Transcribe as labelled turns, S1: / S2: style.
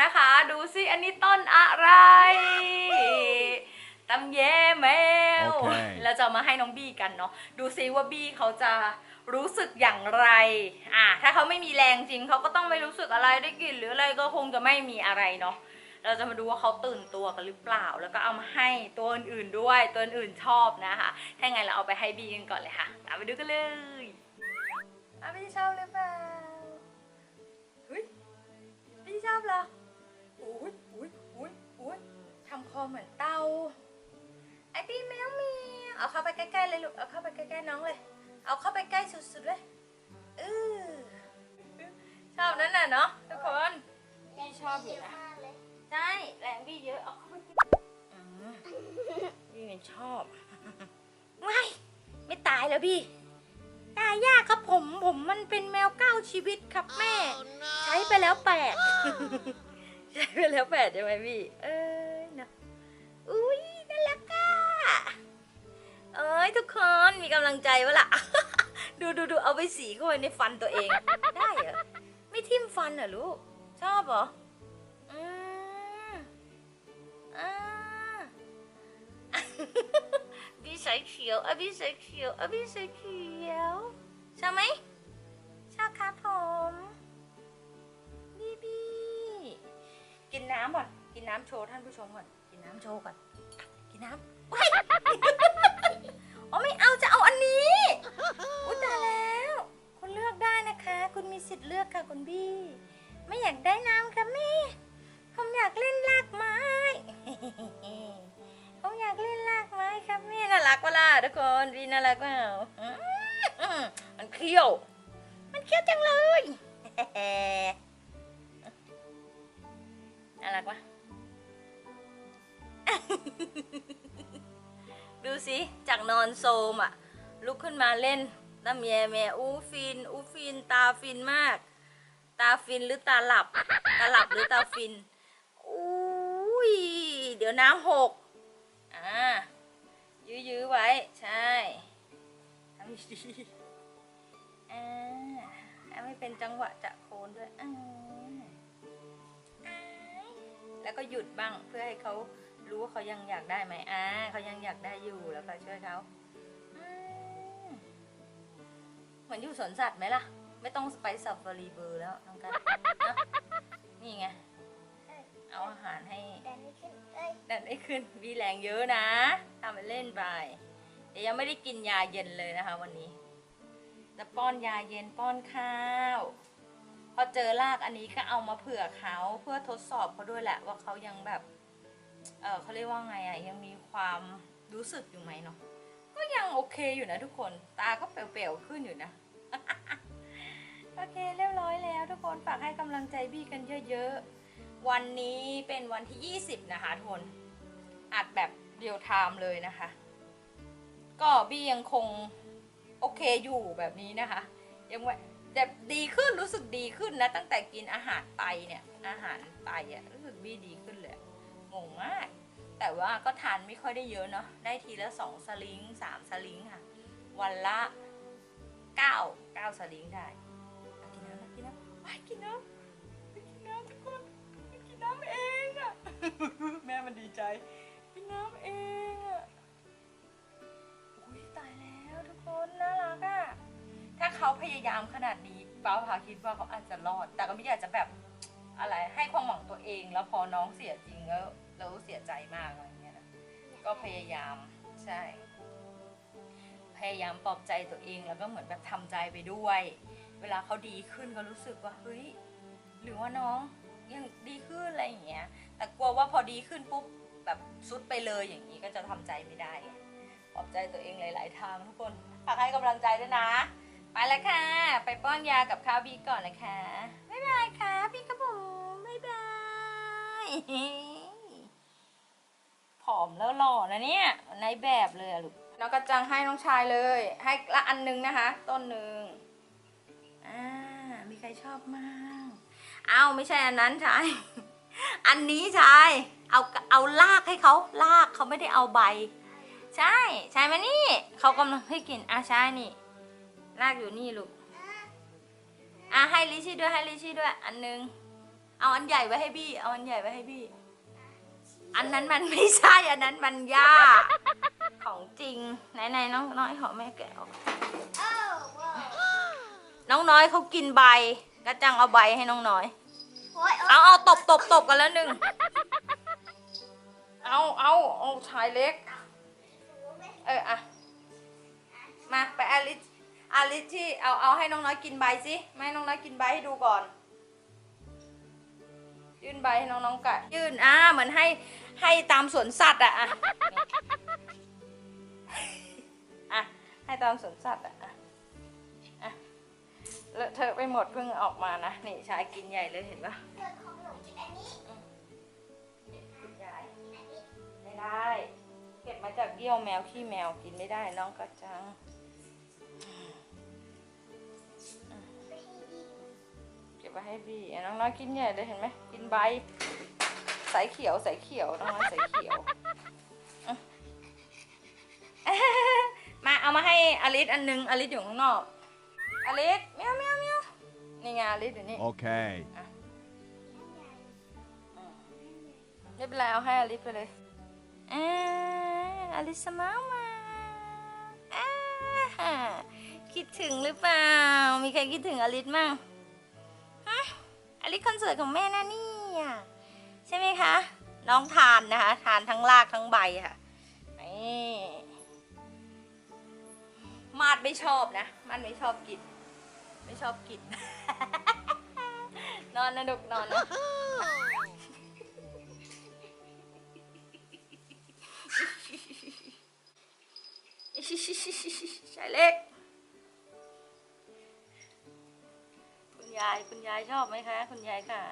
S1: นะคะ ดูสิอันนี้ต้นอะไรตำเย่แมว
S2: โอเค
S1: เราจะมาให้น้องบี้กันเนาะดูซิว่าบี้เขาจะรู้สึกอย่างไร อะถ้าเขาไม่มีแรงจริงเขาก็ต้องไม่รู้สึกอะไรได้กลิ่นหรืออะไรก็คงจะไม่มีอะไรเนาะเราจะมาดูว่าเขาตื่นตัวกันหรือเปล่า แล้วก็เอามาให้ตัวอื่นๆด้วย ตัวอื่นชอบนะคะ ถ้าไงเราเอาไปให้บี้กันก่อนเลยค่ะตามไปดูกันเลย ล้ ๆ เลยลูก เอาเข้าไปใกล้ ๆ น้องเลย เอาเข้าไปใกล้สุด ๆ เลยเออชอบนั่นน่ะเนาะทุกคนพี่ชอบอยู่นะใช่แรงพี่เยอะ เอาเข้าไปอืมพี่เนี่ยชอบไม่ไม่ตายแล้วพี่ ตายยากครับผมผมมันเป็นแมวเก้าชีวิตครับแม่ ใช้ไปแล้วแปดใช้ไปแล้วแปดใช่ไหมพี่ เอ้ย ลังใจวะล่ะ ดูดูดูเอาไปสีเข้าไปในฟันตัวเอง ได้เหรอ ไม่ทิ่มฟันเหรอลูก ชอบเหรออืมอ่าพี่ใส่เขียวอะพี่ใส่เขียวอะพี่ใส่เขียวชอบไหมชอบครับผมบีบีกินน้ำก่อน กินน้ำโชว์ท่านผู้ชมก่อน กินน้ำโชว์ก่อน กินน้ำว้ายอ๋อไม่เอาจะเอา อันนี้อุ้ยตายแล้ว คุณเลือกได้นะคะ คุณมีสิทธิ์เลือกค่ะคุณบี้ ไม่อยากได้น้ำค่ะแม่ผมอยากเล่นลากไม้ผมอยากเล่นลากไม้ครับแม่น่ารักเวล่ะทุกคนบีน่ารักเปล่ามันเคี้ยว มันเคี้ยวจังเลยน่ารักปะดูสิจากนอนโซมอะ ลุกขึ้นมาเล่นน้ำแยแม่อู้ฟินอู้ฟิน ตาฟินมาก ตาฟินหรือตาหลับ ตาหลับหรือตาฟินอุ้ยเดี๋ยวน้ำหกอ่ายื้อๆไว้ ใช่ทำดีอ่าให้ไม่เป็นจังหวะจะโคนด้วยอ่าแล้วก็หยุดบ้างเพื่อให้เขารู้ว่าเขายังอยากได้ไหมอ่าเขายังอยากได้อยู่แล้วก็ช่วยเขา มือนอยู่สวนสัตว์ไหมล่ะ ไม่ต้องไปสับฟารีเบอร์แล้วน้องกันนะนี่ไง เอาอาหารให้
S3: ดันไม่ขึ้นเอ้ย
S1: ดันไม่ขึ้นมีแรงเยอะนะทำไปเล่นไปแต่ยังไม่ได้กินยาเย็นเลยนะคะ วันนี้จะป้อนยาเย็นป้อนข้าวพอเจอรากอันนี้ก็เอามาเผื่อเขาเพื่อทดสอบเขาด้วยแหละ ว่าเขายังแบบ เออเขาเรียกว่าไงอะยังมีความรู้สึกอยู่ไหมเนาะก็ยังโอเคอยู่นะทุกคน ตาก็เปลวๆขึ้นอยู่นะ โอเคเรียบร้อยแล้วทุกคนฝากให้กำลังใจบี้กันเยอะๆ วันนี้เป็นวันที่ 20 นะคะทุกคนอัดแบบเรียลไทม์เลยนะคะ ก็บี้ยังคงโอเคอยู่แบบนี้นะคะ ยังว่าแบบดีขึ้นรู้สึกดีขึ้นนะ ตั้งแต่กินอาหารไตเนี่ยอาหารไตอะรู้สึกบี้ดีขึ้นเลยงงมาก แต่ว่าก็ทานไม่ค่อยได้เยอะเนาะได้ทีละสองสลิงสามสลิงค่ะ วันละเก้าเก้าสลิงได้ ไปกินน้ำไปกินน้ำทุกคนไปกินน้ำเองอะ แม่มันดีใจ กินน้ำเองอะอุ้ยตายแล้วทุกคนน่ารักอะถ้าเขาพยายามขนาดนี้ป้าพาคิดว่าเขาอาจจะรอด แต่ก็ไม่อยากจะแบบอะไรให้ความหวังตัวเอง แล้วพอน้องเสียจริงแล้วแล้วเสียใจมากอะไรเงี้ยนะก็พยายามใช่ พยายามปลอบใจตัวเองแล้วก็เหมือนแบบทำใจไปด้วย เวลาเขาดีขึ้นก็รู้สึกว่าเฮ้ยหรือว่าน้องยังดีขึ้นอะไรอย่างเงี้ย แต่กลัวว่าพอดีขึ้นปุ๊บแบบซุดไปเลยอย่างนี้ก็จะทำใจไม่ได้ปลอบใจตัวเองหลาย ๆ ทางทุกคนฝากให้กำลังใจด้วยนะ ไปแล้วค่ะ ไปป้อนยากับข้าวบีก่อนนะคะ บ๊ายบายค่ะพี่กระผมบ๊ายบายผอมแล้วหล่อนะเนี่ยในแบบเลยอะลูกน้องกระจังให้น้องชายเลย ให้ละอันหนึงนะคะ ต้นหนึ่ง อ่ามีใครชอบมากอ้าไม่ใช่อันนั้นชาย อันนี้ชาย เอาเอาลากให้เขาลากเขาไม่ได้เอาใบ ใช่ใช่ไหมนี่เขากำลังให้กินอะใช่นี่ ลากอยู่นี่ลูกอะให้ลิชี่ด้วยให้ลิชี่ด้วย อันหนึง เอาอันใหญ่ไว้ให้บี้ เอาอันใหญ่ไว้ให้บี้ อันนั้นมันไม่ใช่อันนั้นมันหญ้าของจริงไหนไหนน้องน้อยขอแม่แกะออก น้องน้อยเขากินใบกระจังเอาใบให้น้องน้อย
S2: What?
S1: เอาเอาตบตบตบกันแล้วหนึ่ง เอาเอาเอาชายเล็ก เอออะมาไปอาลิสอาลิสที่เอาเอาให้น้องน้อยกินใบสิไม่ให้น้องน้อยกินใบให้ดูก่อน ยื่นใบให้น้องน้องๆกะยื่นอ่าเหมือนให้ให้ตามสวนสัตว์อะอะอะให้ตามสวนสัตว์อะอะอะ เลอะเทอะไปหมดเพิ่งออกมานะ นี่ชายกินใหญ่เลยเห็นปะคุณยายไม่ได้ เก็บมาจากเยี่ยวแมวขี้แมวกินไม่ได้น้องกระจัง เก็บไว้ให้บีน้องน้อยกินใหญ่เลยเห็นไหมกินใบสายเขียวสายเขียวน้องน้อยสายเขียวมาเอามาให้อลิสอันนึงอลิสอยู่ข้างนอก อลิสเมียวเมียวเมียวนี่ไงอลิสอยู่นี่
S3: Okay.
S1: ไม่เป็นไรเอาให้อลิสไปเลยอ่าอลิสมามาอ่าคิดถึงหรือเปล่า มีใครคิดถึงอลิสมั่งฮะอลิสคอนเสิร์ตของแม่นะเนี่ยใช่ไหมคะ น้องทานนะคะ ทานทั้งรากทั้งใบค่ะนี่มาด ไม่ชอบนะ มันไม่ชอบกิน ไม่ชอบกิน นอนนะดกนอนนะชายเล็ก คุณยายคุณยายชอบไหมคะ คุณยายค่ะ